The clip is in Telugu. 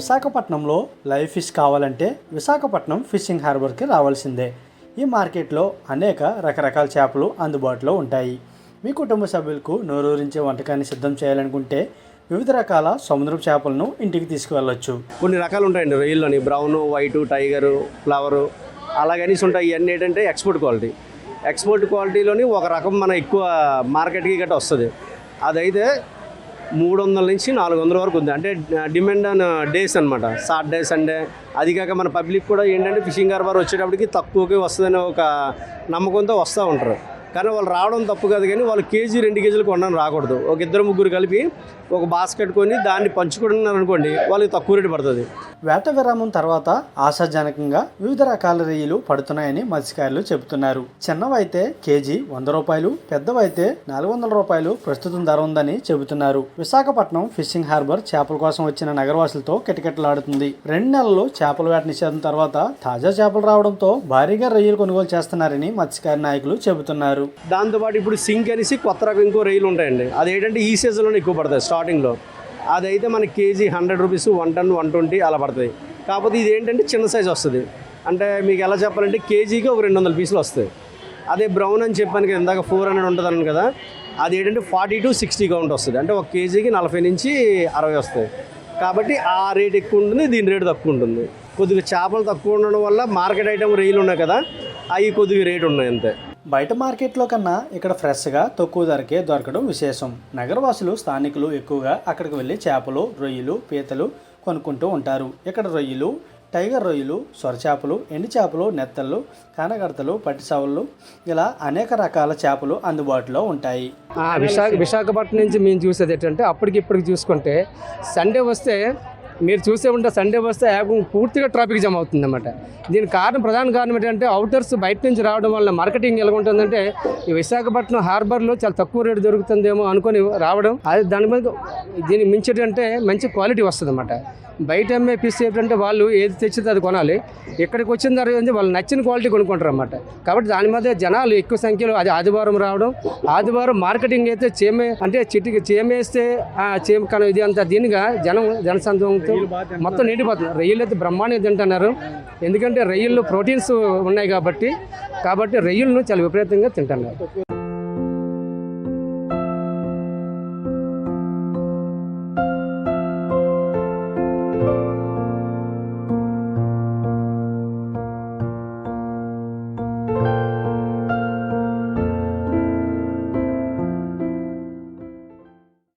విశాఖపట్నంలో లైవ్ ఫిష్ కావాలంటే విశాఖపట్నం ఫిషింగ్ హార్బర్కి రావాల్సిందే. ఈ మార్కెట్లో అనేక రకరకాల చేపలు అందుబాటులో ఉంటాయి. మీ కుటుంబ సభ్యులకు నోరూరించే వంటకాన్ని సిద్ధం చేయాలనుకుంటే వివిధ రకాల సముద్రపు చేపలను ఇంటికి తీసుకువెళ్ళొచ్చు. కొన్ని రకాలు ఉంటాయండి రొయ్యల్లోని బ్రౌన్ వైట్ టైగరు ఫ్లవరు అలాగనేసి ఉంటాయి. ఇవన్నీ ఏంటంటే ఎక్స్పోర్ట్ క్వాలిటీ. ఎక్స్పోర్ట్ క్వాలిటీలోని ఒక రకం మన ఎక్కువ మార్కెట్కి గట్రా వస్తుంది. అదైతే మూడు వందల నుంచి నాలుగు వందల వరకు ఉంది. అంటే డిమాండ్ ఆన్ డేస్ అనమాట సాటర్డే సండే అది కాక మన పబ్లిక్ కూడా ఏంటంటే ఫిషింగ్ హార్బర్ వచ్చేటప్పటికి తక్కువకి వస్తుందనే ఒక నమ్మకంతో వస్తూ ఉంటారు. కానీ వాళ్ళు రావడం తప్పు కాదు కానీ వాళ్ళు కేజీ రెండు కేజీలు కొనడం రాకూడదు. ఒక ఇద్దరు ముగ్గురు కలిపి ఒక బాస్కెట్ కొని దాన్ని పంచుకుంటున్నారు అనుకోండి వాళ్ళకి తక్కువ రేటు పడుతుంది. వేట విరామం తర్వాత ఆశాజనకంగా వివిధ రకాల రొయ్యలు పడుతున్నాయని మత్స్యకారులు చెబుతున్నారు. చిన్నవైతే కేజీ వంద రూపాయలు పెద్దవైతే నాలుగు వందల రూపాయలు ప్రస్తుతం ధర ఉందని చెబుతున్నారు. విశాఖపట్నం ఫిషింగ్ హార్బర్ చేపల కోసం వచ్చిన నగరవాసులతో కిటకిటలాడుతుంది. రెండు నెలలు చేపల వేట నిషేధం తర్వాత తాజా చేపలు రావడంతో భారీగా రొయ్యలు కొనుగోలు చేస్తున్నారని మత్స్యకార నాయకులు చెబుతున్నారు. దాంతోపాటు ఇప్పుడు సింక్ అనేసి కొత్త రకం ఇంకో రైలు ఉంటాయండి. అది ఏంటంటే ఈ సీజన్లోనే ఎక్కువ పడతాయి స్టార్టింగ్లో అదైతే మనకి KG hundred rupees one ten one twenty అలా పడుతుంది కాకపోతే ఇది ఏంటంటే చిన్న సైజ్ వస్తుంది. అంటే మీకు ఎలా చెప్పాలంటే కేజీకి ఒక రెండు వందల పీసులు వస్తాయి. అదే బ్రౌన్ అని చెప్పాను కదా ఇందాక ఫోర్ హండ్రెడ్ ఉంటుంది అన్నాను కదా అది ఏంటంటే ఫార్టీ టు సిక్స్టీ కౌంట్ వస్తుంది. అంటే ఒక కేజీకి నలభై నుంచి అరవై వస్తాయి. కాబట్టి ఆ రేట్ ఎక్కువ ఉంటుంది దీని రేటు తక్కువ ఉంటుంది. కొద్దిగా చేపలు తక్కువ ఉండడం వల్ల మార్కెట్ ఐటమ్ రైలు ఉన్నాయి కదా అవి కొద్దిగా రేటు ఉన్నాయి అంతే. బయట మార్కెట్లో కన్నా ఇక్కడ ఫ్రెష్గా తక్కువ ధరకే దొరకడం విశేషం. నగరవాసులు స్థానికులు ఎక్కువగా అక్కడికి వెళ్ళి చేపలు రొయ్యలు పీతలు కొనుక్కుంటూ ఉంటారు. ఇక్కడ రొయ్యలు టైగర్ రొయ్యలు సొరచేపలు ఎండు చేపలు నెత్తళ్ళు కానగడతలు పట్టిసావులు ఇలా అనేక రకాల చేపలు అందుబాటులో ఉంటాయి. ఆ, విశాఖ విశాఖపట్నం నుంచి మేము చూసేది ఏంటంటే అప్పటికి ఇప్పటికి చూసుకుంటే సండే వస్తే మీరు చూసే ఉంటే సండే వస్తే యాగం పూర్తిగా ట్రాఫిక్ జామ్ అవుతుంది అనమాట దీనికి కారణం ప్రధాన కారణం ఏంటంటే అవుటర్స్ బయట నుంచి రావడం వల్ల మార్కెటింగ్ ఎలా ఉంటుందంటే ఈ విశాఖపట్నం హార్బర్లో చాలా తక్కువ రేటు దొరుకుతుందేమో అనుకొని రావడం. అది దాని మీద దీనికి మించేటంటే మంచి క్వాలిటీ వస్తుంది అనమాట బయట అమ్మే పీస్ ఏంటంటే వాళ్ళు ఏది తెచ్చితే అది కొనాలి. ఇక్కడికి వచ్చిన తర్వాత వాళ్ళు నచ్చిన క్వాలిటీ కొనుక్కుంటారు అనమాట కాబట్టి దాని మీద జనాలు ఎక్కువ సంఖ్యలో అది ఆదివారం రావడం ఆదివారం మార్కెటింగ్ అయితే చేమే అంటే చిటికి చేమేస్తే ఆ చేమ కన ఇది అంతా దీనిగా జనం జనసంతంతో మొత్తం నిండిపోతున్నారు. రొయ్యలు అయితే బ్రహ్మాండంగా తింటున్నారు. ఎందుకంటే రొయ్యల్లో ప్రోటీన్స్ ఉన్నాయి కాబట్టి కాబట్టి రొయ్యలను చాలా విపరీతంగా తింటున్నారు.